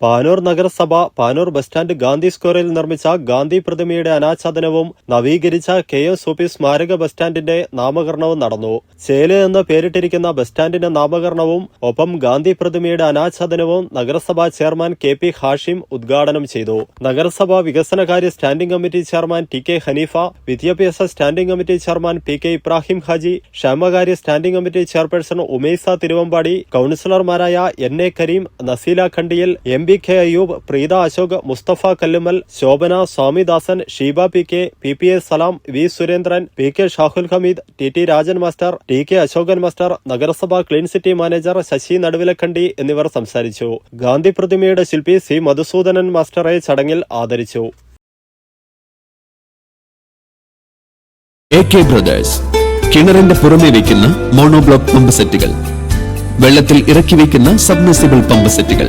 പാനൂർ നഗരസഭ Panoor bus stand Gandhi സ്ക്വയറിൽ നിർമ്മിച്ച ഗാന്ധി പ്രതിമയുടെ അനാച്ഛാദനവും നവീകരിച്ച കെ എസ് ഒ പി സ്മാരക ബസ് സ്റ്റാൻഡിന്റെ നാമകരണവും നടന്നു. ചേൽ എന്ന് പേരിട്ടിരിക്കുന്ന ബസ് സ്റ്റാൻഡിന്റെ നാമകരണവും ഒപ്പം ഗാന്ധി പ്രതിമയുടെ അനാച്ഛാദനവും നഗരസഭാ ചെയർമാൻ കെ പി ഹാഷിം ഉദ്ഘാടനം ചെയ്തു. നഗരസഭാ വികസനകാര്യ standing committee chairman T K Haneefa വിദ്യാഭ്യാസ standing committee chairman P K Ibrahim Haji ക്ഷേമകാര്യ standing committee chairperson Umaisa Thiruvambadi കൌൺസിലർമാരായ N A Kareem Naseela Khandiyal M B K Ayyub Preetha Ashok Mustafa Kallumal Shobhana Swamidasan Sheeba P K P P S Salam V Surendran P K Shahul Hameed T T Rajan master T K Ashokan master നഗരസഭാ clean city manager Sasi Naduvilakkandi എന്നിവർ സംസാരിച്ചു. ഗാന്ധി പ്രതിമയുടെ ശില്പി C Madhusoodanan മാസ്റ്ററെ ചടങ്ങിൽ ആദരിച്ചു. A K കിണറിന്റെ പുറമെ വയ്ക്കുന്ന monoblock pump സെറ്റുകൾ വെള്ളത്തിൽ ഇറക്കി വയ്ക്കുന്ന സബ്മിസിബിൾ പമ്പ് സെറ്റുകൾ.